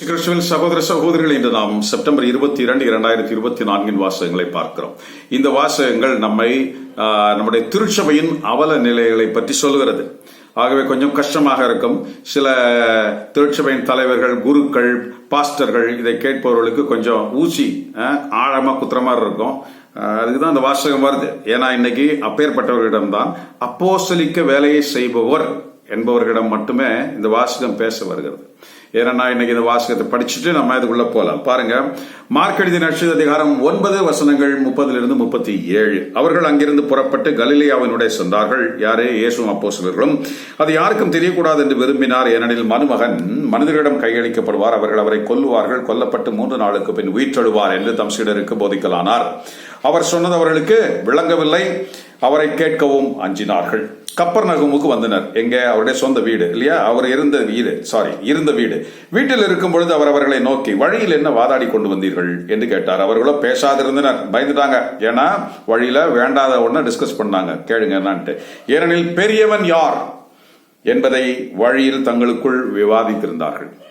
கிறிஸ்துவின் சகோதர சகோதரிகள் இன்று நாம் செப்டம்பர் இருபத்தி இரண்டு இரண்டாயிரத்தி இருபத்தி நான்கின் வாசகங்களை பார்க்கிறோம். இந்த வாசகங்கள் நம்மை நம்முடைய திருச்சபையின் அவல நிலைகளை பற்றி சொல்கிறது ஆகவே கொஞ்சம் கஷ்டமாக இருக்கும். சில திருச்சபையின் தலைவர்கள் குருக்கள் பாஸ்டர்கள் இதை கேட்பவர்களுக்கு கொஞ்சம் ஊசி ஆழமாக குத்துற மாதிரி இருக்கும். அதுக்கு அதுக்குதான் அந்த வாசகம் வருது. ஏன்னா இன்னைக்கு அப்பேற்பட்டவர்களிடம்தான் அப்போஸ்தலிக்க வேலையை செய்பவர் என்பவர்களிடம் மட்டுமே இந்த வாசகம் பேச வருகிறது. ஏன்னா இன்னைக்கு இந்த வாசகத்தை படிச்சுட்டு நம்ம இதுக்குள்ள போகலாம் பாருங்க மார்க்கெழுதி நட்சத்திர அதிகாரம் ஒன்பது வசனங்கள் முப்பதிலிருந்து முப்பத்தி ஏழு. அவர்கள் அங்கிருந்து புறப்பட்டு கலிலியாவினுடைய சென்றார்கள் யாரே? இயேசு அப்போஸ்தலர்களும். அது யாருக்கும் தெரியக்கூடாது என்று விரும்பினார். ஏனெனில் மனுமகன் மனிதர்களிடம் கையளிக்கப்படுவார். அவர்கள் அவரை கொல்லுவார்கள். கொல்லப்பட்டு மூன்று நாளுக்கு பின் உயிற்றழுவார் என்று தம் சீடருக்கு போதிக்கலானார். அவர் சொன்னது அவர்களுக்கு விளங்கவில்லை. அவரை கேட்கவும் அஞ்சினார்கள். கப்பர் நகுமுக்கு வந்தனர். எங்க? அவருடைய சொந்த வீடு. இல்லையா? அவர் இருந்த வீடு. சாரி இருந்த வீடு. வீட்டில் இருக்கும் பொழுது அவர் அவர்களை நோக்கி வழியில் என்ன வாதாடி கொண்டு வந்தீர்கள்? என்று கேட்டார். அவர்களோ பேசாதிருந்தனர். பயந்துட்டாங்க. ஏன்னா வழியில வேண்டாத ஒண்ணு டிஸ்கஸ் பண்ணாங்க. கேளுங்க என்னான்ட்டு. ஏனெனில் பெரியவன் யார்? என்பதை வழியில் தங்களுக்குள் விவாதித்திருந்தார்கள்.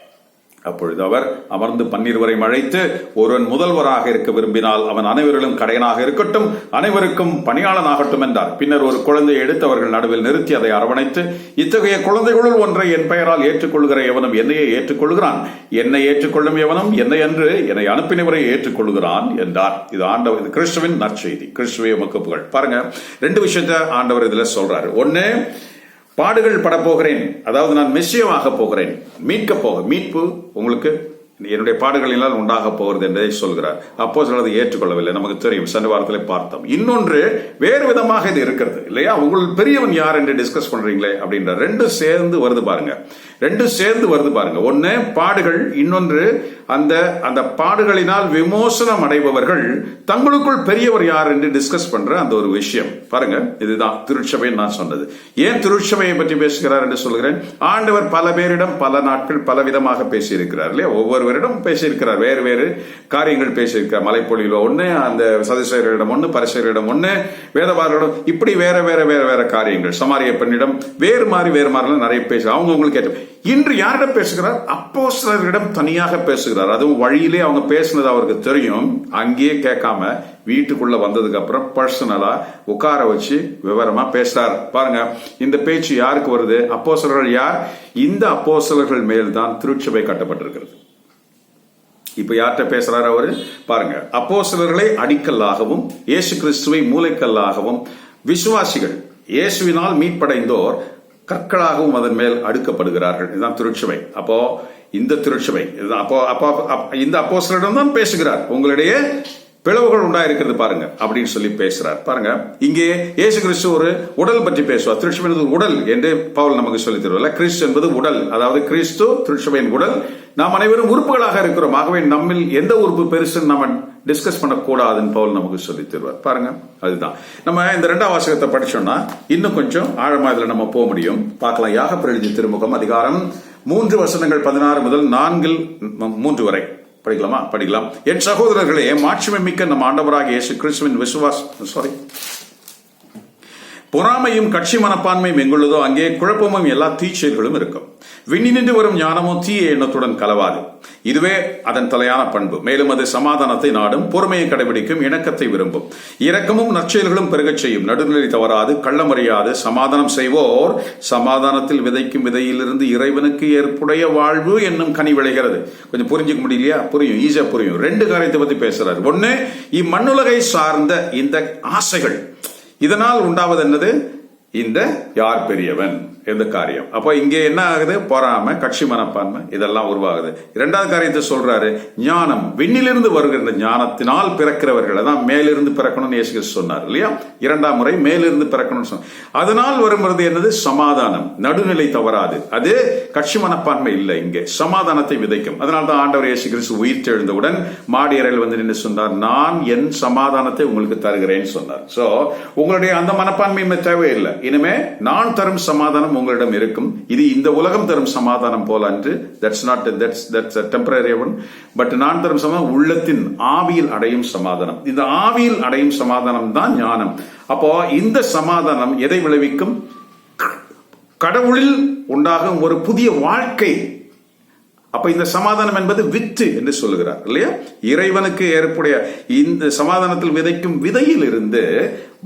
அப்பொழுது அவர் அமர்ந்து பன்னிருவரை அழைத்து ஒருவன் முதல்வராக இருக்க விரும்பினால் அவன் அனைவரிலும் கடையனாக இருக்கட்டும் அனைவருக்கும் பணியாளனாகட்டும் என்றார். பின்னர் ஒரு குழந்தையை எடுத்து அவர்கள் நடுவில் நிறுத்தி அதை அரவணைத்து இத்தகைய குழந்தைகளுள் ஒன்றை என் பெயரால் ஏற்றுக்கொள்கிற எவனும் என்னையே ஏற்றுக்கொள்கிறான். என்னை ஏற்றுக்கொள்ளும் எவனும் என்னை என்று என்னை அனுப்பினவரை ஏற்றுக்கொள்கிறான் என்றார். இது ஆண்டவர் இது கிறிஸ்துவின் நற்செய்தி. கிறிஸ்துவே உமக்கு புகழ். பாருங்க ரெண்டு விஷயத்த ஆண்டவர் இதுல சொல்றாரு. ஒன்னு பாடுகள் படப்போகிறேன். அதாவது நான் மெஸ்ஸியமாக போகிறேன். மீட்க போக மீட்பு உங்களுக்கு என்னுடைய பாடுகளினால் உண்டாக போகிறது என்பதை சொல்கிறார். அப்போ சிலது ஏற்றுக்கொள்ளவில்லை. நமக்கு தெரியும். சென்ற வாரத்தில் பார்த்தோம். இன்னொன்று வேறு விதமாக இது இருக்கிறது. இல்லையா? உங்கள் பெரியவன் யார் என்று டிஸ்கஸ் பண்றீங்களே அப்படின்ற ரெண்டும் சேர்ந்து வருது பாருங்க. ரெண்டும் சேர்ந்து வருது பாருங்க. ஒன்னு பாடுகள் இன்னொன்று அந்த அந்த பாடுகளினால் விமோசனம் அடைபவர்கள் தங்களுக்குள் பெரியவர் யார் என்று டிஸ்கஸ் பண்ற அந்த ஒரு விஷயம். பாருங்க இதுதான் திருச்சபை நான் சொன்னது. ஏன் திருச்சபையை பற்றி பேசுகிறார் என்று சொல்கிறேன் ஆண்டவர் பல பேரிடம் பல நாட்கள் பல விதமாக பேசியிருக்கிறார் இல்லையா? ஒவ்வொருவரிடம் பேசியிருக்கிறார். வேறு வேறு காரியங்கள் பேசியிருக்கிறார். மலைப்பொழியில் ஒன்று அந்த சதிசேரிடம் ஒன்று பரிசேரிடம் ஒன்று வேதவாரிடம் இப்படி வேற வேற வேற வேற காரியங்கள். சமாரிய பெண்ணிடம் வேறு மாதிரி வேறு மாதிரிலாம் நிறைய பேசு அவங்க உங்களுக்கு கேட்டு இன்று யாரிடம் பேசுகிறார்? அப்போ சிலரிடம் தனியாக பேசுகிறார். அதுவும் வழியிலே அவங்க பேசுனது அவருக்கு தெரியும். அங்கேயே கேட்காம வீட்டுக்குள்ள வந்ததுக்கு அப்புறம் பர்சனலா உட்கார வச்சு விவரமா பேசுறார். பாருங்க இந்த பேச்சு யாருக்கு வருது? அப்போஸ்தலர்கள் யார்? இந்த அப்போ சிலர்கள் மேல்தான் திருச்சபை கட்டப்பட்டிருக்கிறது. இப்ப யார்கிட்ட பேசுறாரு அவரு? பாருங்க அப்போஸ்தலர்களை அடிக்கல்லாகவும் இயேசு கிறிஸ்துவை மூளைக்கல்லாகவும் விசுவாசிகள் இயேசுவினால் மீட்படைந்தோர் கற்களாகவும் அதன் மேல் அடுக்கப்படுகிறார்கள். இதுதான் திருச்சுவை அப்போ இந்த திருச்சுவை இதுதான் அப்போ அப்போ இந்த அப்போஸ்தலரிடம் தான் பேசுகிறார். உங்களிடையே பிளவுகள் உண்டாயிருக்கிறது பாருங்க அப்படின்னு சொல்லி பேசுறார். பாருங்க இங்கே இயேசு கிறிஸ்து ஒரு உடல் பற்றி பேசுவார். திருச்சபை உடல் என்று பவுல் நமக்கு சொல்லி தருவதில்ல. கிறிஸ்து என்பது உடல். அதாவது கிறிஸ்து திருஷ்மையின் உடல். நாம் அனைவரும் உறுப்புகளாக இருக்கிறோம். ஆகவே நம்மில் எந்த உறுப்பு பெருசுன்னு நம்ம டிஸ்கஸ் பண்ணக்கூடாதுன்னு பவுல் நமக்கு சொல்லி தருவார். பாருங்க அதுதான். நம்ம இந்த ரெண்டாம் வாசகத்தை படிச்சோம்னா இன்னும் கொஞ்சம் ஆழமா இதுல நம்ம போக முடியும். பார்க்கலாம். யாக பிரழிஞ்சி திருமுகம் அதிகாரம் மூன்று வசனங்கள் பதினாறு முதல் நான்கில் மூன்று வரை. படிக்கலாமா? படிக்கலாம். என் சகோதரர்களே மாட்சிமை மிக்க நம் ஆண்டவராக இயேசு கிறிஸ்துவின் விசுவாஸ் சாரி பொறாமையும் கட்சி மனப்பான்மையும் எங்குள்ளதோ அங்கே குழப்பமும் எல்லா தீச்செயல்களும் இருக்கும். விண்ணினின்று வரும் ஞானமும் தீய எண்ணத்துடன் கலவாது. இதுவே அதன் தலையான பண்பு. மேலும் அது சமாதானத்தை நாடும் பொறுமையை கடைபிடிக்கும் இணக்கத்தை விரும்பும். இரக்கமும் நற்செயல்களும் பெருகச் செய்யும். நடுநிலை தவறாது கள்ளமறியாது சமாதானம் செய்வோர் சமாதானத்தில் விதைக்கும் விதையிலிருந்து இறைவனுக்கு ஏற்புடைய வாழ்வு என்னும் கனி விளைகிறது. கொஞ்சம் புரிஞ்சுக்க முடியலையா? புரியும் ஈஸியா புரியும். ரெண்டு காரியத்தை பத்தி பேசுறாரு. ஒண்ணு இம்மண்ணுலகை சார்ந்த இந்த ஆசைகள். இதனால் உண்டாவது என்னது? இந்த யார் பெரியவன்? இந்த காரியம். அப்போ இங்கே என்ன ஆகுது? பொறாமை கட்சி மனப்பான்மை இதெல்லாம் உருவாகுது. இரண்டாவது காரியத்தை சொல்றாரு ஞானம். விண்ணிலிருந்து வருகின்ற ஞானத்தினால் பிறக்கிறவர்கள் அதான் மேலிருந்து பிறக்கணும்னு இயேசு சொன்னார் இல்லையா? இரண்டாம் முறை மேலிருந்து பிறக்கணும்னு சொன்னார். அதனால் வரும்போது என்னது? சமாதானம். நடுநிலை தவறாது. அது கட்சி மனப்பான்மை இல்லை இங்கே. சமாதானத்தை விதைக்கும். அதனால தான் ஆண்டவர் இயேசு கிறிஸ்து உயிர் தெழுந்தவுடன் மாடி அறையில் வந்து நின்று சொன்னார் நான் என் சமாதானத்தை உங்களுக்கு தருகிறேன்னு சொன்னார். சோ உங்களுடைய அந்த மனப்பான்மை தேவையில்லை. இனிமே நான் தரும் சமாதானம் உங்களிடம் இருக்கும். இது இந்த உலகம் தரும் சமாதானம் போல அன்று. That's not that's that's temporary one but நான் தரும் சமாதானம் உள்ளத்தின் ஆவியில் அடையும் சமாதானம். இந்த ஆவியில் அடையும் சமாதானம் தான் ஞானம். அப்போ இந்த சமாதானம் எதை விளைவிக்கும்? கடவுளில் உண்டாகும் ஒரு புதிய வாழ்க்கை. அப்ப இந்த சமாதானம் என்பது வித்து என்று சொல்லுகிறார் இல்லையா? இறைவனுக்கு ஏற்புடைய இந்த சமாதானத்தில் விதைக்கும் விதையில் இருந்து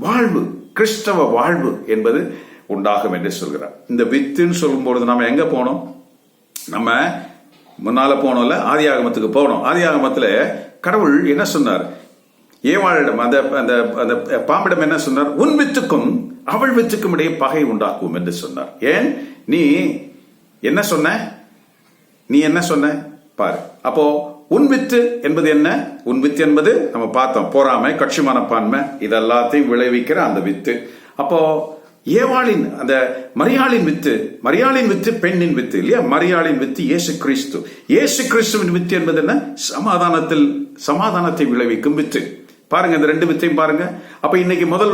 வாழ்வு கிறிஸ்தவ வாழ்வு என்பது உண்டாகும் என்று சொல்கிறார். இந்த வித்துன்னு சொல்லும்பொழுது நம்ம எங்க போனோம்? நம்ம முன்னால போனோம்ல ஆதியாகமத்துக்கு போனோம். ஆதியாகமத்துல கடவுள் என்ன சொன்னார்? ஏவாளிடம் அந்த அந்த அந்த பாம்பிடம் என்ன சொன்னார்? உன் வித்துக்கும் அவள் வித்துக்கும் இடையே பகை உண்டாக்கும் என்று சொன்னார். ஏன்? நீ என்ன சொன்ன? நீ என்ன சொன்ன? பாரு. அப்போ உன் வித்து என்பது என்ன? உன் வித்து என்பது நம்ம பார்த்தோம். போறாமை கட்சி மனப்பான்மை இதெல்லாத்தையும் விளைவிக்கிற அந்த வித்து. அப்போ ஏவாளின் அந்த மரியாளின் வித்து மரியாளின் வித்து பெண்ணின் வித்து இல்லையா? மரியாளின் வித்து இயேசு கிறிஸ்து. இயேசு கிறிஸ்துவின் வித்து என்பது என்ன? சமாதானத்தில் சமாதானத்தை விளைவிக்கும் வித்து. பாருங்க இந்த ரெண்டு வித்தையும் பாருங்க. அப்ப இன்னைக்கு முதல்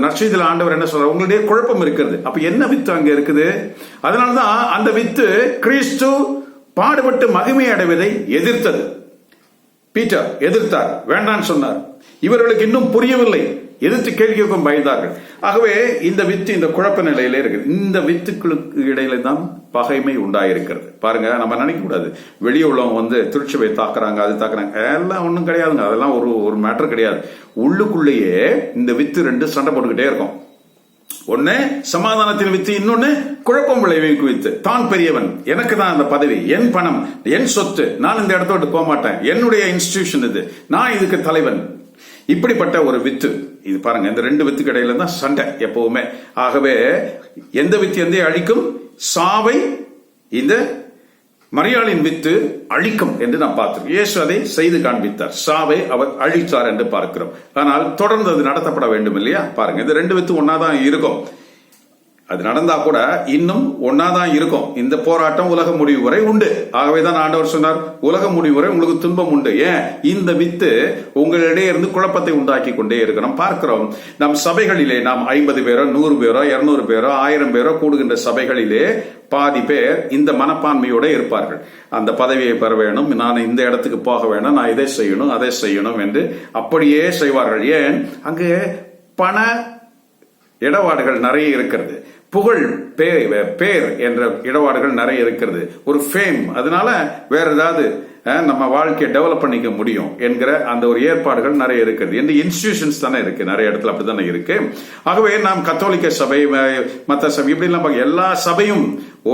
நற்செய்தியில் ஆண்டவர் என்ன சொல்ற உங்களுடைய குழப்பம் இருக்கிறது. அப்ப என்ன வித்து அங்க இருக்குது? அதனாலதான் அந்த வித்து கிறிஸ்து பாடுபட்டு மகிமை அடைவதை எதிர்த்தது. பீட்டர் எதிர்த்தார். வேண்டான்னு சொன்னார். இவர்களுக்கு இன்னும் புரியவில்லை. எதிர்த்து கேள்விக்கும் பயந்தார்கள். ஆகவே இந்த வித்து இந்த குழப்ப நிலையில இருக்கு இந்த வித்துக்களுக்கு இடையில தான் பகைமை உண்டாயிருக்கிறது. பாருங்க நம்ம நினைக்க கூடாது வெளியே உள்ளவங்க வந்து திருச்சபை தாக்குறாங்க அது தாக்குறாங்க. எல்லாம் ஒன்றும் கிடையாதுங்க. அதெல்லாம் ஒரு ஒரு மேட்டர் கிடையாது. உள்ளுக்குள்ளேயே இந்த வித்து ரெண்டு சண்டை போட்டுக்கிட்டே இருக்கும். ஒன்னு சமாதானத்தின் வித்து இன்னொன்னு குழப்பம் விளைவிக்கும் வித்து. தான் பெரியவன். எனக்கு தான் அந்த பதவி. என் பணம் என் சொத்து. நான் இந்த இடத்த விட்டு போக மாட்டேன் என்னுடைய இன்ஸ்டிடியூஷன் இது. நான் இதுக்கு தலைவன். இப்படிப்பட்ட ஒரு வித்து இது பாருங்க இந்த ரெண்டு வித்துக்கு இடையில தான் சண்டை எப்பவுமே. ஆகவே எந்த வித்து எந்த அழிக்கும்? சாவை இந்த மரியாளின் வித்து அழிக்கும் என்று நாம் பார்க்கிறோம் இயேசு அதை செய்து காண்பித்தார். சாவை அவர் அழித்தார் என்று பார்க்கிறோம். ஆனால் தொடர்ந்து அது நடத்தப்பட வேண்டும் இல்லையா? பாருங்க இந்த ரெண்டு வித்து ஒன்னாதான் இருக்கும். அது நடந்தா கூட இன்னும் ஒன்னாதான் இருக்கும். இந்த போராட்டம் உலக முடிவு வரை உண்டு. ஆகவே தான் ஆண்டவர் சொன்னார் உலக முடிவு வரை உங்களுக்கு துன்பம் உண்டு. ஏன்? இந்த வித்து உங்களிடையே இருந்து குழப்பத்தை உண்டாக்கி கொண்டே இருக்கிறோம் பார்க்கிறோம் நம் சபைகளிலே நாம் ஐம்பது பேரோ நூறு பேரோ இருநூறு பேரோ ஆயிரம் பேரோ கூடுகின்ற சபைகளிலே பாதி பேர் இந்த மனப்பான்மையோட இருப்பார்கள். அந்த பதவியை பெற வேணும் நான் இந்த இடத்துக்கு போக வேணும் நான் இதை செய்யணும் அதை செய்யணும் என்று அப்படியே செய்வார்கள். ஏன்? அங்கே பண இடபாடுகள் நிறைய இருக்கிறது. புகழ் பேர் பேர் என்ற இடபாடுகள் நிறைய இருக்கிறது. ஒரு ஃபேம் அதனால வேற ஏதாவது நம்ம வாழ்க்கையை டெவலப் பண்ணிக்க முடியும் என்கிற அந்த ஒரு ஏற்பாடுகள் நிறைய இருக்குது. இந்த இன்ஸ்டிடியூஷன்ஸ் தானே இருக்கு. நிறைய இடத்துல அப்படித்தானே இருக்கு. ஆகவே நாம் கத்தோலிக்க சபை மற்ற சபை இப்படிலாம் பார்க்க எல்லா சபையும்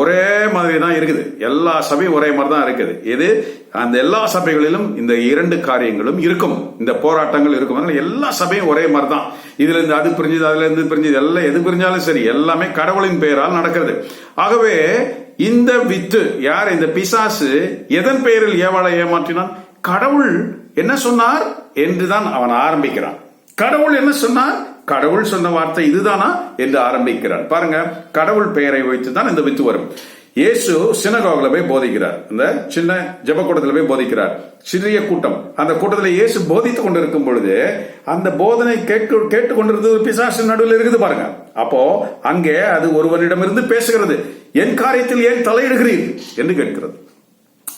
ஒரே மாதிரி தான் இருக்குது. எல்லா சபையும் ஒரே மாதிரி தான் இருக்குது. இது அந்த எல்லா சபைகளிலும் இந்த இரண்டு காரியங்களும் இருக்கும். இந்த போராட்டங்கள் இருக்கும். அதனால எல்லா சபையும் ஒரே மாதிரி தான். இதுல இருந்து அது பிரிஞ்சது அதுல இருந்து பிரிஞ்சது எல்லாம் எது பிரிஞ்சாலும் சரி எல்லாமே கடவுளின் பெயரால் நடக்கிறது. ஆகவே இந்த வித்து யார் இந்த பிசாசு எதன் பெயரில் ஏவாளை ஏமாற்றினான்? கடவுள் என்ன சொன்னார்? என்றுதான் அவன் ஆரம்பிக்கிறான். கடவுள் என்ன சொன்னார்? கடவுள் சொன்ன வார்த்தை இதுதானா? என்று ஆரம்பிக்கிறார். பாருங்க கடவுள் பெயரை வைத்து தான் இந்த வித்து வரும். இயேசு சினகோகில போய் போதிக்கிறார். இந்த சின்ன ஜபக்கூடத்தில் போய் போதிக்கிறார். சிறிய கூட்டம். அந்த கூட்டத்தில் இயேசு போதித்துக் கொண்டிருக்கும் பொழுது அந்த போதனை கேட்க கேட்டு கொண்டிருந்தது பிசாசு நடுவில் இருக்குது பாருங்க. அப்போ அங்கே அது ஒருவனிடமிருந்து பேசுகிறது. என் காரியத்தில் ஏன் தலையிடுகிறீர்? என்று கேட்கிறது.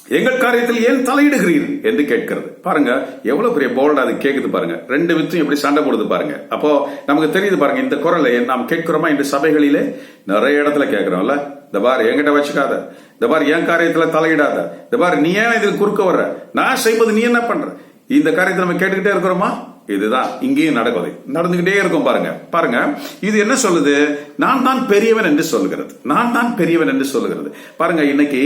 எங்கள் காரியத்தில் ஏன் தலையிடுகிறீர்? என்று கேட்கிறது. பாருங்க எவ்வளவு பெரிய போல்டா அது கேக்குது பாருங்க. ரெண்டு வித்தும் எப்படி சண்டை போடுது பாருங்க. அப்போ நமக்கு தெரியுது பாருங்க இந்த குரலை நாம் கேட்கிறோமா? இந்த சபைகளிலே நிறைய இடத்துல கேட்கிறோம்ல. இந்த பார் என்கிட்ட வச்சுக்காத. இந்த பார் என் காரியத்துல தலையிடாத. இந்த பார் நீ ஏன் இதில் குறுக்க வர்ற? நான் செய்வது நீ என்ன பண்ற? இந்த காரியத்தை நம்ம கேட்டுக்கிட்டே இருக்கிறோமா? இதுதான். இங்கேயும் நடக்குது. நடந்துகிட்டே இருக்கும் பாருங்க. பாருங்க. இது என்ன சொல்லுது? நான் தான் பெரியவன் என்று சொல்லுகிறது. நான் தான் பெரியவன் என்று சொல்லுகிறது. பாருங்க இன்னைக்கு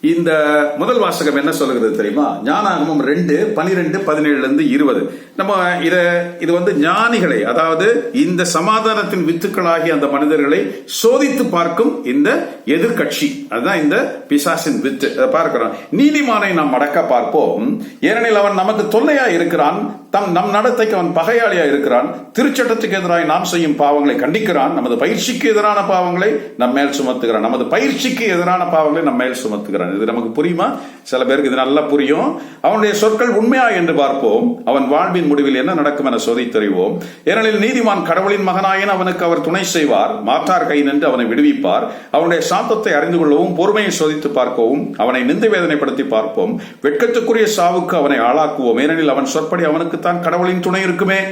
இந்த முதல் வாசகம் என்ன சொல்லுகிறது தெரியுமா? ஞானாகமம் ரெண்டு பனிரெண்டு பதினேழுல இருந்து இருபது. நம்ம இத இது வந்து ஞானிகளை அதாவது இந்த சமாதானத்தின் வித்துக்களாகிய அந்த மனிதர்களை சோதித்து பார்க்கும் இந்த எதிர்கட்சி அதுதான் இந்த பிசாசின் வித்து. அதை பார்க்கிறோம். நீதிமானை நாம் அடக்க பார்ப்போம். ஏனெனில் அவன் நமக்கு தொல்லையா இருக்கிறான். தம் நம் நடத்தைக்கு அவன் பகையாளியா இருக்கிறான். திருச்சட்டத்துக்கு எதிராக நாம் செய்யும் பாவங்களை கண்டிக்கிறான். நமது பயிற்சிக்கு எதிரான பாவங்களை நம் மேல் சுமத்துகிறான். நமது பயிற்சிக்கு எதிரான பாவங்களை நம் மேல் சுமத்துகிறான். இது நமக்கு புரியுமா? சில பேருக்கு இது நல்லா புரியும். அவனுடைய சொற்கள் உண்மையா என்று பார்ப்போம். அவன் வாழ்வின் முடிவில் என்ன நடக்கும் என சோதித்தறிவோம். ஏனெனில் நீதிமான் கடவுளின் மகனாயின் அவனுக்கு அவர் துணை செய்வார். மாற்றார் கை நின்று அவனை விடுவிப்பார். அவனுடைய சாந்தத்தை அறிந்து கொள்ளவும் பொறுமையை சோதித்து பார்க்கவும் அவனை நிந்த வேதனைப்படுத்தி பார்ப்போம். வெட்கத்துக்குரிய சாவுக்கு அவனை ஆளாக்குவோம். ஏனெனில் அவன் சொற்படி அவனுக்கு தான் கடவுளின் துணை இருக்குமே.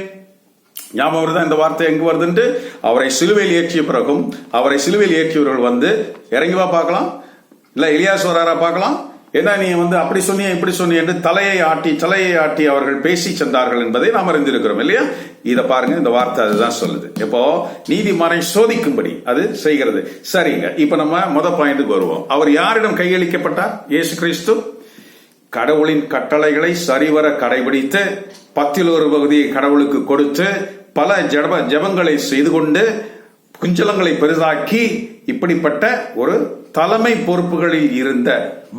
ஞாபகம் வருதா இந்த வார்த்தை எங்கு வருதுன்ட்டு? அவரை சிலுவையில் ஏற்றிய பிறகும் அவரை சிலுவையில் ஏற்றியவர்கள் வந்து இறங்கி வா பார்க்கலாம். இல்ல இலியாஸ் வராரா பார்க்கலாம். என்ன நீ வந்து அப்படி சொன்னிய இப்படி சொன்னிய என்று தலையை ஆட்டி தலையை ஆட்டி அவர்கள் பேசி சென்றார்கள் என்பதை நாம் அறிந்திருக்கிறோம் இல்லையா? இதை பாருங்க இந்த வார்த்தை அதுதான் சொல்லுது. இப்போ நீதிமானை சோதிக்கும்படி அது செய்கிறது. சரிங்க இப்ப நம்ம முத பாயிண்ட்டுக்கு வருவோம். அவர் யாரிடம் கையளிக்கப்பட்டார்? இயேசு கிறிஸ்து. கடவுளின் கட்டளைகளை சரிவர கடைபிடித்து பத்தில் ஒரு பகுதியை கடவுளுக்கு கொடுத்து பல ஜப ஜபங்களை செய்து கொண்டு குஞ்சலங்களை பெரிதாக்கி இப்படிப்பட்ட ஒரு தலைமை பொறுப்புகளில் இருந்த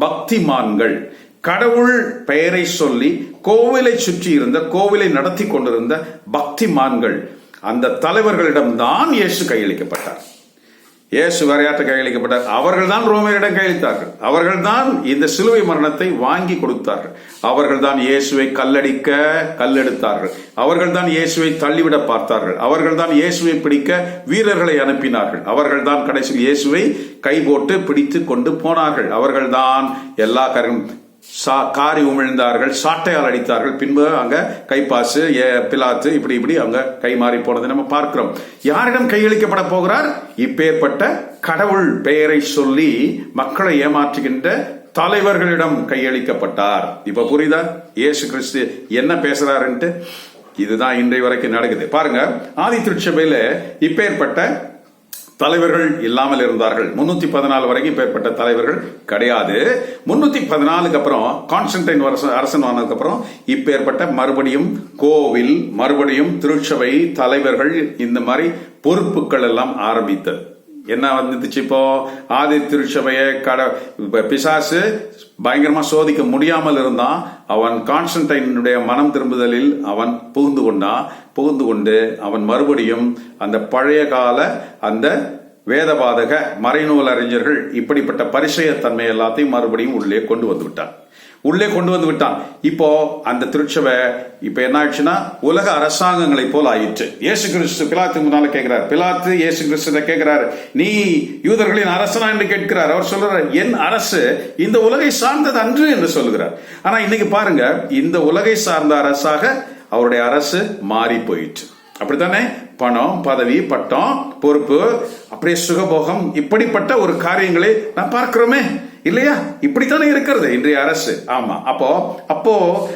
பக்திமான்கள் கடவுள் பெயரை சொல்லி கோவிலை சுற்றி இருந்த கோவிலை நடத்தி கொண்டிருந்த பக்திமான்கள் அந்த தலைவர்களிடம்தான் இயேசு கையளிக்கப்பட்டார். இயேசு வரையாற்ற கையளிக்கப்பட்டார். அவர்கள் தான் ரோமையரிடம் கையளித்தார்கள். அவர்கள் தான் இந்த சிலுவை மரணத்தை வாங்கி கொடுத்தார்கள். அவர்கள் தான் இயேசுவை கல்லடிக்க கல்லெடுத்தார்கள். அவர்கள் தான் இயேசுவை தள்ளிவிட பார்த்தார்கள். அவர்கள் தான் இயேசுவை பிடிக்க வீரர்களை அனுப்பினார்கள். அவர்கள் தான் கடைசியில் இயேசுவை கை போட்டு பிடித்து கொண்டு போனார்கள். அவர்கள் தான் எல்லா காரியம் சா- காரி உமிழ்ந்தார்கள் சாட்டையால் அடித்தார்கள். பின்பு அங்க கைப்பாசு ஏ- பிலாத்து இப்படி இப்படி அங்க கை மாறி போனதை நம்ம பார்க்கிறோம். யாரிடம் கையளிக்கப்பட போகிறார்? இப்பேற்பட்ட கடவுள் பெயரை சொல்லி மக்களை ஏமாற்றுகின்ற தலைவர்களிடம் கையளிக்கப்பட்டார். இப்ப புரியுதா? இயேசு கிறிஸ்து என்ன பேசுறாருன்ட்டு? இதுதான் இன்றைய வரைக்கும் நடக்குது. பாருங்க ஆதி திருச்சபையில இப்பேற்பட்ட தலைவர்கள் இல்லாமல் இருந்தார்கள். முன்னூத்தி பதினாலு வரைக்கும் பேர்பட்ட தலைவர்கள் கிடையாது. முன்னூத்தி பதினாலுக்கு அப்புறம் கான்ஸ்டன்டைன் அரசன் அரசன் ஆனதுக்கு அப்புறம் இப்பேற்பட்ட மறுபடியும் கோவில் மறுபடியும் திருச்சபை தலைவர்கள் இந்த மாதிரி பொறுப்புகள் எல்லாம் ஆரம்பித்தது. என்ன வந்துச்சு இப்போ? ஆதி திருச்சபையை கட பிசாசு பயங்கரமா சோதிக்க முடியாமல் இருந்தான். அவன் கான்ஸ்டன்டைனுடைய மனம் திரும்புதலில் அவன் புகுந்து கொண்டான் புகுந்து கொண்டு அவன் மறுபடியும் அந்த பழைய கால அந்த வேதபாதக மறைநூல் அறிஞர்கள் இப்படிப்பட்ட பரிசயத்தன்மை எல்லாத்தையும் மறுபடியும் உள்ளே கொண்டு வந்து விட்டான். உள்ளே கொண்டு வந்து விட்டான். இப்போ அந்த திருச்சபை இப்ப என்ன ஆயிடுச்சுன்னா உலக அரசாங்கங்களை போல் ஆயிற்று. இயேசு கிறிஸ்து பிலாத்து முன்னால கேட்கிறார். பிலாத்து இயேசு கிறிஸ்து கேட்கிறார். நீ யூதர்களின் அரசனா என்று கேட்கிறார். அவர் சொல்றார் என் அரசு இந்த உலகை சார்ந்தது அன்று என்று சொல்லுகிறார். ஆனா இன்னைக்கு பாருங்க இந்த உலகை சார்ந்த அரசாக அவருடைய அரசு மாறி போயிற்று. அப்படித்தானே? பணம் பதவி பட்டம் பொறுப்பு அப்படியே சுகபோகம் இப்படிப்பட்ட ஒரு காரியங்களை நான் பார்க்கிறோமே. இல்லையா? இப்படித்தானே இருக்கிறது இன்றைய அரசு. ஆமா. அப்போ அப்போ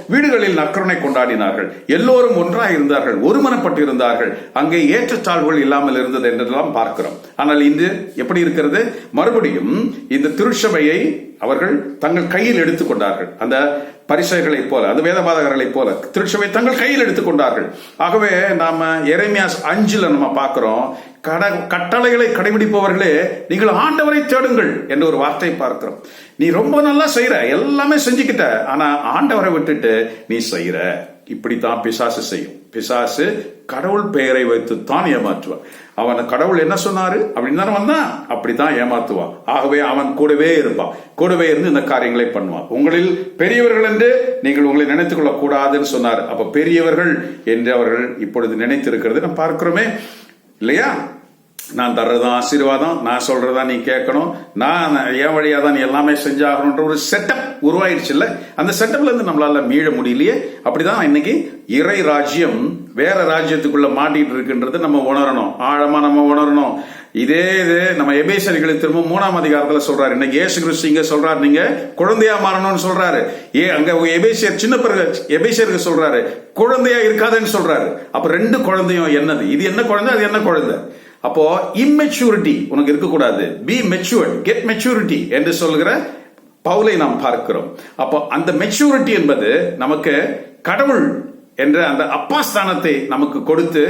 வீடுகளில் நற்கருணை கொண்டாடினார்கள். எல்லோரும் ஒன்றாக இருந்தார்கள். ஒருமனப்பட்டு இருந்தார்கள் அங்கே ஏற்றத்தாழ்வுகள் இல்லாமல் இருந்தது என்றெல்லாம் பார்க்கிறோம். ஆனால் இன்று எப்படி இருக்கிறது? மறுபடியும் இந்த திருச்சபையை அவர்கள் தங்கள் கையில் எடுத்துக்கொண்டார்கள் அந்த பரிசைகளைப் போல அந்த வேதபாதகர்களைப் போல திருச்சபை தங்கள் கையில் எடுத்துக்கொண்டார்கள் ஆகவே நாம எரேமியாஸ் அஞ்சுல நம்ம பார்க்கிறோம். கட கட்டளைகளை கடைபிடிப்பவர்களே நீங்கள் ஆண்டவரை தேடுங்கள் என்ற ஒரு வார்த்தை பார்க்கிறோம். நீ ரொம்ப நல்லா செய்யற எல்லாமே செஞ்சுக்கிட்ட ஆனா ஆண்டவரை விட்டுட்டு நீ செய்யற இப்படித்தான் பிசாசு செய்யும். பிசாசு கடவுள் பெயரை வைத்து தான் ஏமாற்றுவான் அவன் கடவுள் என்ன சொன்னாரு? அப்படின்னு தானே வந்தான் அப்படித்தான் ஏமாத்துவான். ஆகவே அவன் கூடவே இருப்பான். கூடவே இருந்து இந்த காரியங்களை பண்ணுவான். உங்களில் பெரியவர்கள் என்று நீங்கள் உங்களை நினைத்துக் கொள்ள கூடாதுன்னு சொன்னார். அப்ப பெரியவர்கள் என்று அவர்கள் இப்பொழுது நினைத்திருக்கிறது நம்ம பார்க்கிறோமே. இல்லையா? நான் தர்றதும் ஆசீர்வாதம்? நான் சொல்றதா நீ கேட்கணும். நான் என் வழியா தான் நீ எல்லாமே செஞ்சாகணுன்ற ஒரு செட்டப் உருவாயிடுச்சுல்ல அந்த செட்டப்ல இருந்து நம்மளால மீழ முடியலையே. அப்படிதான் இன்னைக்கு இறை ராஜ்யம் வேற ராஜ்யத்துக்குள்ள மாட்டிட்டு இருக்குன்றது நம்ம உணரணும். ஆழமா நம்ம உணரணும். இதே இது நம்ம எபேசரிகளை திரும்ப மூணாம் அதிகாரத்துல சொல்றாரு. இன்னைக்கு ஏசு கிறிஸ்து இங்க சொல்றாரு. நீங்க குழந்தையா மாறணும்னு சொல்றாரு. ஏ அங்க எபேசியர் சின்ன பிறகு எபேசியருக்கு சொல்றாரு. குழந்தையா இருக்காதுன்னு சொல்றாரு. அப்ப ரெண்டு குழந்தையும் என்னது? இது என்ன குழந்தை? அது என்ன குழந்தை? அப்போ இம்மெச்சூரிட்டி உனக்கு இருக்கக்கூடாது. பி மெச்சூர்ட் கெட் மெச்சூரிட்டி என்று சொல்கிற பவுலை நாம் பார்க்கிறோம். அப்போ அந்த மெச்சூரிட்டி என்பது நமக்கு கடவுள் என்ற அந்த அப்பா ஸ்தானத்தை நமக்கு கொடுத்து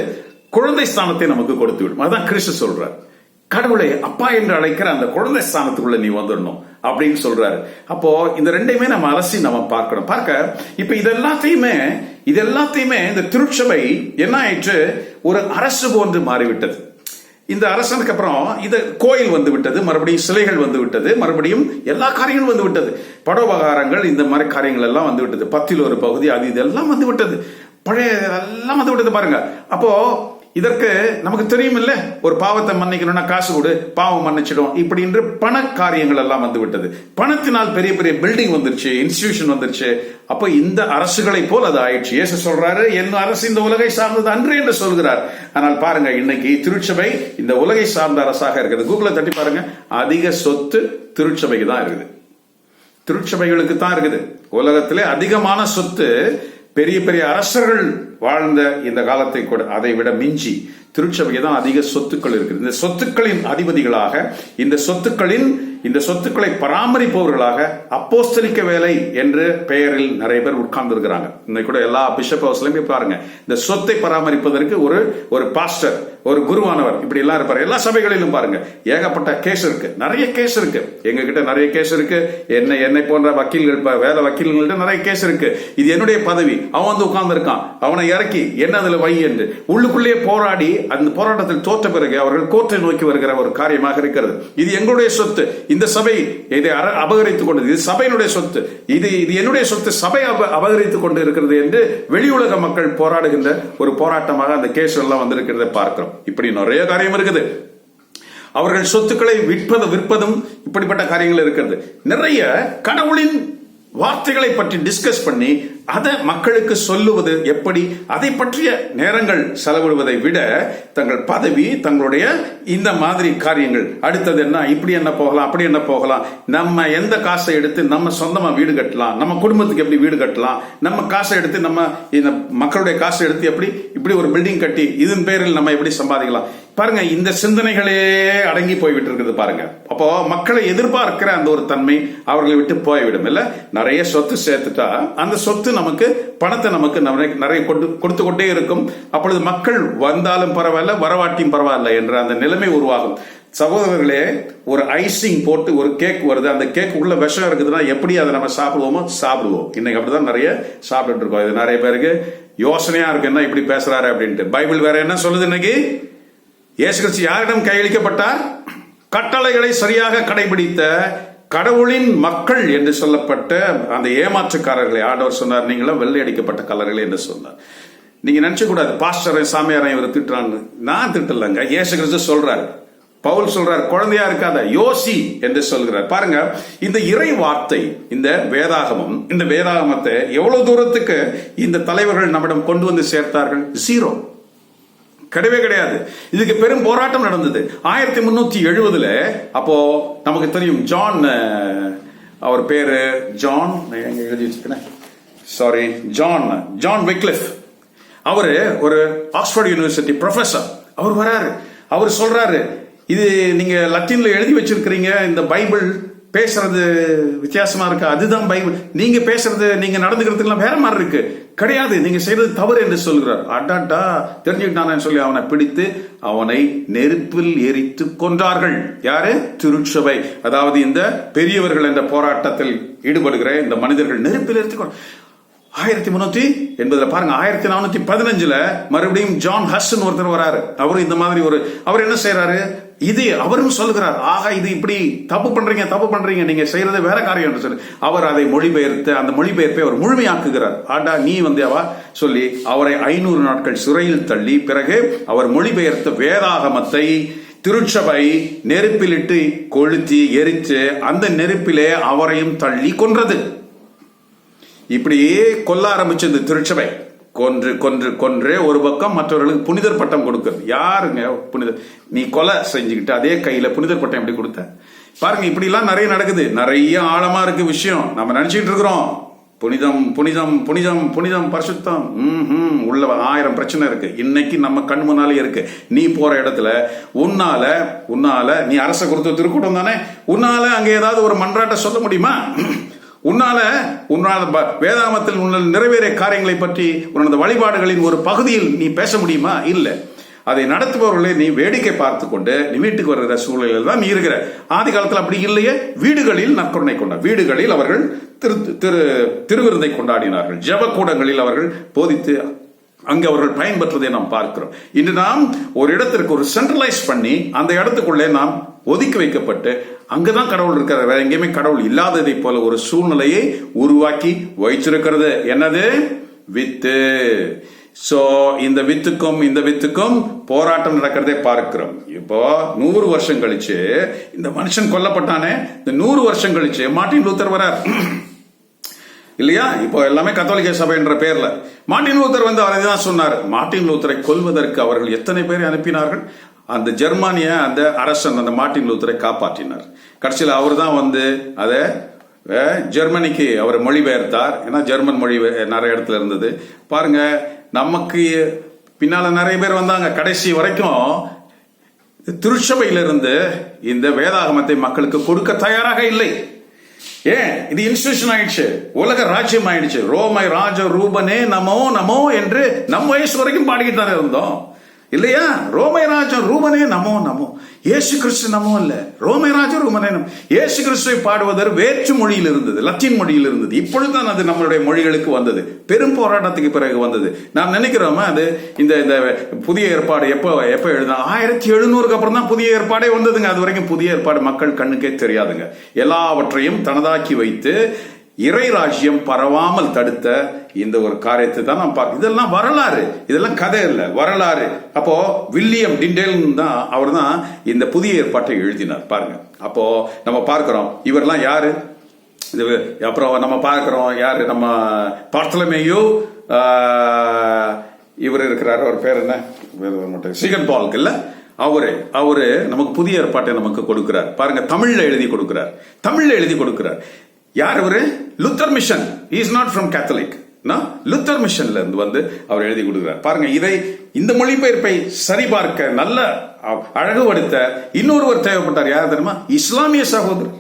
குழந்தை ஸ்தானத்தை நமக்கு கொடுத்து விடும். அதான் கிறிஸ்து சொல்றார். கடவுளை அப்பா என்று அழைக்கிற அந்த குழந்தை ஸ்தானத்துக்குள்ள நீ வந்துடணும் அப்படின்னு சொல்றாரு. அப்போ இந்த ரெண்டையுமே நம்ம அலசி நம்ம பார்க்கணும். பார்க்க இப்ப இது எல்லாத்தையுமே இது எல்லாத்தையுமே இந்த திருச்சபை என்ன ஆயிற்று? ஒரு அரசு போன்று மாறிவிட்டது. இந்த அரசனுக்கு அப்புறம் இது கோயில் வந்து விட்டது மறுபடியும் சிலைகள் வந்து விட்டது மறுபடியும் எல்லா காரியங்களும் வந்து விட்டது. படோபகாரங்கள் இந்த மாதிரி காரியங்கள் எல்லாம் வந்து விட்டது. பத்தில் ஒரு பகுதி அது இதெல்லாம் வந்து விட்டது. பழைய எல்லாம் வந்து விட்டது பாருங்க. அப்போ இதற்கு நமக்கு தெரியும் இல்ல ஒரு பாவத்தை மன்னிக்கணும்னா காசு கொடு பாவம் மன்னிச்சிடும். இப்படின்ற பண காரியங்கள் எல்லாம் வந்து விட்டது. பணத்தினால் பெரிய பெரிய பில்டிங் வந்துருச்சு இன்ஸ்டிடியூஷன் வந்துருச்சு. அப்ப இந்த அரசுகளை போல் அது ஆயிடுச்சு. ஏசு சொல்றாரு என் அரசு இந்த உலகை சார்ந்தது அன்று என்று சொல்கிறார். ஆனால் பாருங்க இன்னைக்கு திருச்சபை இந்த உலகை சார்ந்த அரசாக இருக்குது. கூகுள தட்டி பாருங்க. அதிக சொத்து திருச்சபைக்கு தான் இருக்குது. திருச்சபைகளுக்கு தான் இருக்குது. உலகத்திலே அதிகமான சொத்து பெரிய பெரிய அரசர்கள் வாழ்ந்த இந்த காலத்தை கூட அதை விட மிஞ்சி திருச்சபைக்கு தான் அதிக சொத்துக்கள் இருக்குது. இந்த சொத்துக்களின் அதிபதிகளாக இந்த சொத்துக்களின் இந்த சொத்துக்களை பராமரிப்பவர்களாக அப்போஸ்தலிக்க வேலை என்று பெயரில் நிறைய பேர் உட்கார்ந்து இருக்கிறாங்க இன்னைக்கு கூட எல்லா பிஷப் ஹவுஸ்லயும் போய் பாருங்க. இந்த சொத்தை பராமரிப்பதற்கு ஒரு ஒரு பாஸ்டர் ஒரு குருவானவர் இப்படி எல்லாம் இருப்பாரு. எல்லா சபைகளிலும் பாருங்க. ஏகப்பட்ட கேஸ் இருக்கு. நிறைய கேஸ் இருக்கு. எங்க கிட்ட நிறைய கேஸ் இருக்கு. என்ன என்னை போன்ற வக்கீல்கள் வேலை வக்கீல்கள்ட்ட நிறைய கேஸ் இருக்கு. இது என்னுடைய பதவி. அவன் வந்து உட்கார்ந்து இருக்கான் அவனை இறக்கி என்ன அதுல வை என்று. உள்ளுக்குள்ளே போராடி அந்த போராட்டத்தில் தோற்ற பிறகு அவர்கள் கோர்ட்டை நோக்கி வருகிற ஒரு காரியமாக இருக்கிறது. இது எங்களுடைய சொத்து. இந்த சபை இதை அபகரித்துக் கொண்டது. இது சபையினுடைய சொத்து. இது இது என்னுடைய சொத்து. சபை அப- அபகரித்துக் கொண்டு இருக்கிறது என்று வெளியுலக மக்கள் போராடுகின்ற ஒரு போராட்டமாக அந்த கேஸ் எல்லாம் வந்திருக்கிறத பார்க்கிறோம். இப்படி நிறைய காரியம் இருக்குது. அவர்கள் சொத்துக்களை விற்பது விற்பதும் இப்படிப்பட்ட காரியங்கள் இருக்கிறது. நிறைய கடவுளின் வார்த்தைகளை பற்றி டிஸ்கஸ் பண்ணி அதை மக்களுக்கு சொல்லுவது எப்படி? அதை பற்றிய நேரங்கள் செலவிடுவதை விட தங்கள் பதவி தங்களுடைய இந்த மாதிரி காரியங்கள். அடுத்தது என்ன? இப்படி என்ன போகலாம்? அப்படி என்ன போகலாம்? நம்ம எந்த காசை எடுத்து நம்ம சொந்தமா வீடு கட்டலாம்? நம்ம குடும்பத்துக்கு எப்படி வீடு கட்டலாம்? நம்ம காசை எடுத்து நம்ம இந்த மக்களுடைய காசை எடுத்து எப்படி இப்படி ஒரு பில்டிங் கட்டி இதன் பேரில் நம்ம எப்படி சம்பாதிக்கலாம்? பாருங்க இந்த சிந்தனைகளே அடங்கி போய்விட்டு இருக்குது பாருங்க. அப்போ மக்களை எதிர்பார்க்கிற அந்த ஒரு தன்மை அவர்களை விட்டு போய்விடும் இல்ல? நிறைய சொத்து சேர்த்துட்டா அந்த சொத்து நமக்கு பணத்தை நமக்கு நிறைய நிறைய கொண்டு கொடுத்து கொண்டே இருக்கும். அப்பொழுது மக்கள் வந்தாலும் பரவாயில்ல வரவாட்டியும் பரவாயில்ல என்ற அந்த நிலைமை உருவாகும். சகோதரர்களே ஒரு ஐசிங் போட்டு ஒரு கேக் வருது. அந்த கேக் உள்ள விஷம் இருக்குதுன்னா எப்படி அதை நம்ம சாப்பிடுவோமோ சாப்பிடுவோம். இன்னைக்கு அப்படிதான் நிறைய சாப்பிட்டுட்டு இருக்கோம். இது நிறைய பேருக்கு யோசனையா இருக்கு. என்ன இப்படி பேசுறாரு அப்படின்ட்டு. பைபிள் வேற என்ன சொல்லுது இன்னைக்கு? இயேசு கிறிஸ்து யாரிடம் கையளிக்கப்பட்டார்? கட்டளைகளை சரியாக கடைபிடித்த கடவுளின் மக்கள் என்று சொல்லப்பட்ட அந்த ஏமாற்றுக்காரர்களை ஆண்டவர் சொன்னார் நீங்களும் வெள்ளை அடிக்கப்பட்ட கலர்கள் என்று சொன்னார். நீங்க நினைச்ச கூடாது பாஸ்டரை சாமியாரை இவர் திட்டுறான்னு நான் திட்டலங்க ஏசு கிறிஸ்து சொல்றாரு. பவுல் சொல்றார் குழந்தையா இருக்காத யோசி என்று சொல்கிறார். பாருங்க இந்த இறை வார்த்தை இந்த வேதாகமம் இந்த வேதாகமத்தை எவ்வளவு தூரத்துக்கு இந்த தலைவர்கள் நம்மிடம் கொண்டு வந்து சேர்த்தார்கள்? ஜீரோ. கிடையவே கிடையாது. இதுக்கு பெரும் போராட்டம் நடந்தது. ஆயிரத்தி முன்னூத்தி எழுபதுல அப்போ நமக்கு தெரியும் ஜான் அவர் பேரு ஜான் எழுதி வச்சுக்கிறேன் சாரி ஜான் ஜான் விக்லிஃப் அவரு ஒரு ஆக்ஸ்போர்ட் யூனிவர்சிட்டி ப்ரொஃபசர் அவர் வராரு. அவர் சொல்றாரு இது நீங்க லத்தீன்ல எழுதி வச்சிருக்கிறீங்க இந்த பைபிள் பேசுறது வித்தியாசமா இருக்கு? அதுதான் பைபிள். நீங்க பேசுறது நீங்க நடந்துக்கிறதுக்கெல்லாம் வேற மாதிரி இருக்கு. கிடையாது. நீங்க செய்யறது தவறு என்று சொல்கிறார். அடாட்டா தெரிஞ்சுக்கிட்டானு சொல்லி அவனை பிடித்து அவனை நெருப்பில் எரித்து கொன்றார்கள். யாரு? திருச்சபை. அதாவது இந்த பெரியவர்கள் என்ற போராட்டத்தில் ஈடுபடுகிற இந்த மனிதர்கள் நெருப்பில் எரித்து ஆயிரத்தி முன்னூத்தி எண்பதுல பாருங்க ஆயிரத்தி நானூத்தி பதினஞ்சுல மறுபடியும் ஜான் ஹஸ்டன் ஒருத்தர் வராரு. அவரும் இந்த மாதிரி ஒரு அவர் என்ன செய்யறாரு இது அவரும் சொல்லுகிறார் ஆகா இது இப்படி தப்பு பண்றீங்க தப்பு பண்றீங்க நீங்க செய்யறது வேற காரியம் என்று சொல்லி. அவர் அதை மொழிபெயர்த்து அந்த மொழிபெயர்ப்பை அவர் முழுமையாக்குகிறார். ஆண்டா நீ வந்தியாவா சொல்லி அவரை ஐநூறு நாட்கள் சிறையில் தள்ளி பிறகு அவர் மொழிபெயர்த்த வேதாகமத்தை திருச்சபை நெருப்பிலிட்டு கொளுத்தி எரித்து அந்த நெருப்பிலே அவரையும் தள்ளி கொன்றது. இப்படியே கொல்ல ஆரம்பிச்சது திருச்சபை. கொன்று கொன்று கொன்று ஒரு பக்கம் மற்றவர்களுக்கு புனிதர் பட்டம் கொடுக்கிறது. யாருங்க புனிதர்? நீ கொலை செஞ்சுக்கிட்டு அதே கையில புனிதர் பட்டம் எப்படி கொடுத்த? பாருங்க இப்படிலாம் நிறைய நடக்குது. நிறைய ஆழமா இருக்கு விஷயம். நம்ம நினைச்சிட்டு இருக்கிறோம். புனிதம் புனிதம் புனிதம் புனிதம் பரிசுத்தம். ம் உள்ள ஆயிரம் பிரச்சனை இருக்கு. இன்னைக்கு நம்ம கண் முன்னாலே இருக்கு. நீ போற இடத்துல உன்னால உன்னால நீ அரச கொடுத்த திருக்கூட்டம் தானே? உன்னால அங்க ஏதாவது ஒரு மன்றாட்ட சொல்ல முடியுமா? உன்னால உன்னால வேதாமத்தில் உன்னால் நிறைவேறிய காரியங்களை பற்றி உன்னது வழிபாடுகளின் ஒரு பகுதியில் நீ பேச முடியுமா? இல்லை. அதை நடத்துபவர்களை நீ வேடிக்கை பார்த்து கொண்டு நீ வீட்டுக்கு வருகிற சூழலில் தான் நீ இருக்கிற. ஆதி காலத்தில் அப்படி இல்லையே. வீடுகளில் நற்கருணை கொண்ட வீடுகளில் அவர்கள் திரு திரு திருவிருந்தை கொண்டாடினார்கள். ஜெபக்கூடங்களில் அவர்கள் போதித்து அங்கே அவர்கள் பயன்பெற்றதை நாம் பார்க்கிறோம். இன்று நாம் ஒரு இடத்திற்கு ஒரு சென்ட்ரலைஸ் பண்ணி அந்த இடத்துக்குள்ளே நாம் ஒதுக்கி வைக்கப்பட்டு அங்குதான் கடவுள் இருக்கிறார். வேற எங்கேயுமே கடவுள் இல்லாததை போல ஒரு சூழ்நிலையை உருவாக்கி வைத்திருக்கிறது. என்னது? வித்து. சோ இந்த வித்துக்கும் இந்த வித்துக்கும் போராட்டம் நடக்கிறதை பார்க்கிறோம். இப்போ நூறு வருஷம் கழிச்சு இந்த மனுஷன் கொல்லப்பட்டானே. இந்த நூறு வருஷம் கழிச்சு மாட்டின் லூத்தர் வரார். இல்லையா? இப்போ எல்லாமே கத்தோலிக்க சபை என்ற பெயர்ல மார்ட்டின் லூத்தர் வந்து அவர் தான் சொன்னார். மாட்டின் லூத்தரை கொல்வதற்கு அவர்கள் எத்தனை பேரை அனுப்பினார்கள்? அந்த ஜெர்மானிய அந்த அரசன் அந்த மார்ட்டின் லூத்தரை காப்பாற்றினார். கடைசியில் அவர் தான் வந்து அதை ஜெர்மனிக்கு அவர் மொழிபெயர்த்தார். ஏன்னா ஜெர்மன் மொழி நிறைய இடத்துல இருந்தது. பாருங்க நமக்கு பின்னால நிறைய பேர் வந்தாங்க. கடைசி வரைக்கும் திருச்சபையிலிருந்து இந்த வேதாகமத்தை மக்களுக்கு கொடுக்க தயாராக இல்லை. ஏன்? இது இன்ஸ்டியூஷன் ஆயிடுச்சு. உலக ராஜ்யம் ஆயிடுச்சு. ரோமை ராஜ ரூபனே நமோ நமோ என்று நம்ம வயசு வரைக்கும் பாடிக்கிட்டு தானே இருந்தோம். இல்லையா? ரோமை ரூமனே ரூபனே நமோ நமோ. ஏசு கிறிஸ்து நமோ இல்ல ரோமை ராஜ ரூபனே நமோ. ஏசு கிறிஸ்துவை பாடுவதர் வேற்று மொழியில் இருந்தது லத்தீன் மொழியில் இருந்தது. இப்பொழுதுதான் அது நம்மளுடைய மொழிகளுக்கு வந்தது. பெரும் போராட்டத்துக்கு பிறகு வந்தது. நாம் நினைக்கிறோமா அது? இந்த இந்த புதிய ஏற்பாடு எப்போ எப்போ எழுதா ஆயிரத்தி எழுநூறுக்கு அப்புறம் தான் புதிய ஏற்பாடே வந்ததுங்க. அது வரைக்கும் புதிய ஏற்பாடு மக்கள் கண்ணுக்கே தெரியாதுங்க. எல்லாவற்றையும் தனதாக்கி வைத்து இறை ராஜ்யம் பரவாமல் தடுத்த இந்த ஒரு காரியத்தை தான் நான் பார்க்க இதெல்லாம் வரலாறு. இதெல்லாம் கதை இல்லை. வரலாறு. அப்போ வில்லியம் டிண்டேல் தான் அவர் தான் இந்த புதிய ஏற்பாட்டை எழுதினார். பாருங்க. அப்போ நம்ம பார்க்கிறோம். இவரெல்லாம் யாரு? இது அப்புறம் நம்ம பார்க்கிறோம் யாரு? நம்ம பார்த்தலமேயோ இவர் இருக்கிறார். அவர் பேர் என்ன? சிகன் பால்க்கு இல்லை? அவரு அவரு நமக்கு புதிய ஏற்பாட்டை நமக்கு கொடுக்கிறார். பாருங்க தமிழ்ல எழுதி கொடுக்கிறார். தமிழ்ல எழுதி கொடுக்கிறார். யார் அவரு? Luther mission is not from Catholic Luther மிஷன்ல இருந்து வந்து அவர் எழுதி கொடுக்கிறார். பாருங்க இதை இந்த மொழிபெயர்ப்பை சரிபார்க்க நல்ல அ- அழகுபடுத்த இன்னொருவர் தேவைப்பட்டார். யார் தெரியுமா? இஸ்லாமிய சகோதரர்.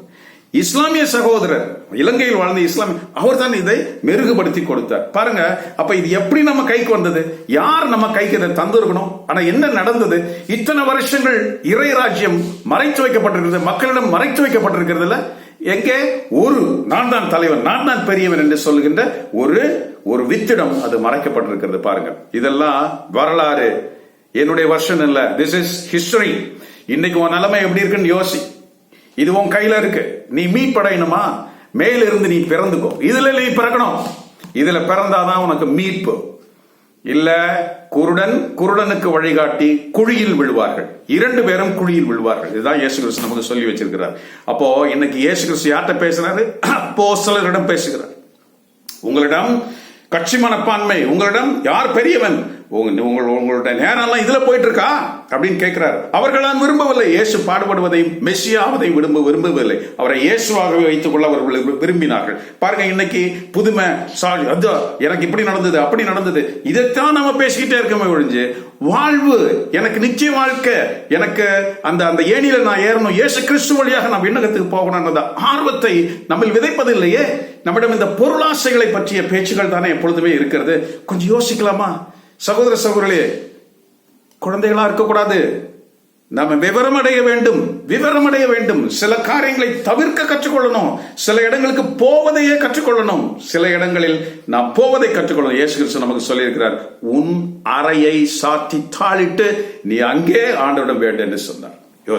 இஸ்லாமிய சகோதரர். இலங்கையில் வாழ்ந்த இஸ்லாமிய அவர் தான் இதை மெருகுபடுத்தி கொடுத்தார். பாருங்க அப்ப இது எப்படி நம்ம கைக்கு வந்தது? யார் நம்ம கைக்கு இதை தந்திருக்கணும்? ஆனா என்ன நடந்தது? இத்தனை வருஷங்கள் இறை ராஜ்யம் மறைத்து வைக்கப்பட்டிருக்கிறது மக்களிடம் மறைத்து வைக்கப்பட்டிருக்கிறதுல எங்கே? ஒரு நான் தான் தலைவன் நான் தான் பெரியவன் என்று சொல்கின்ற ஒரு ஒரு வித்திடம் அது மறைக்கப்பட்டிருக்கிறது. பாருங்க இதெல்லாம் வரலாறு. என்னுடைய வருஷன் இல்ல திஸ் இஸ் ஹிஸ்டரி இன்னைக்கு உன் நிலைமை எப்படி இருக்குன்னு யோசி. இது உன் கையில இருக்கு. நீ மீட்படையணுமா? மேலிருந்து இருந்து நீ பிறந்துக்கோ. இதுல நீ பிறக்கணும். இதுல பிறந்தாதான் உனக்கு மீட்பு. இல்ல குருடன் குருடனுக்கு வழிகாட்டி குழியில் விழுவார்கள். இரண்டு பேரும் குழியில் விழுவார்கள். இதுதான் இயேசு கிறிஸ்து நமக்கு சொல்லி வச்சிருக்கிறார். அப்போ இன்னைக்கு இயேசு கிறிஸ்து யார்கிட்ட பேசுறாரு அப்போ சிலரிடம் பேசுகிறார். உங்களிடம் கட்சி மனப்பான்மை உங்களிடம் யார் பெரியவன்? உங்களோட உங்கள் உங்களுடைய நேரம் எல்லாம் இதுல போயிட்டு இருக்கா அப்படின்னு கேட்கிறார் அவர்களால் விரும்பவில்லை. இயேசு பாடுபடுவதையும் மெஸ்ஸியாவதையும் விரும்ப விரும்பவில்லை. அவரை இயேசுவாகவே வைத்துக் கொள்ள அவர்கள் விரும்பினார்கள். பாருங்க இன்னைக்கு புதுமை சாரி அது எனக்கு இப்படி நடந்தது அப்படி நடந்தது. இதைத்தான் நம்ம பேசிக்கிட்டே இருக்கமே ஒழிஞ்சு வாழ்வு எனக்கு நிச்சய வாழ்க்கை எனக்கு அந்த அந்த ஏணியில நான் ஏறணும் இயேசு கிறிஸ்து வழியாக நான் விண்ணகத்துக்கு போகணும் அந்த ஆர்வத்தை நம்ம விதைப்பதில்லையே. நம்மிடம் இந்த பொருளாசைகளை பற்றிய பேச்சுகள் தானே எப்பொழுதுமே இருக்கிறது. கொஞ்சம் யோசிக்கலாமா? சகோதர சகோதரே குழந்தைகளா இருக்கக்கூடாது. நாம விவரம் அடைய வேண்டும் விவரம் அடைய வேண்டும். சில காரியங்களை தவிர்க்க கற்றுக்கொள்ளணும். சில இடங்களுக்கு போவதையே கற்றுக்கொள்ளணும். சில இடங்களில் நாம் போவதை கற்றுக்கொள்ளணும். இயேசு கிறிஸ்து நமக்கு சொல்லியிருக்கிறார் உன் அறையை சாத்தி தாளிட்டு நீ அங்கே ஆண்டவிடம் வேண்டும் என்று சொன்னார்.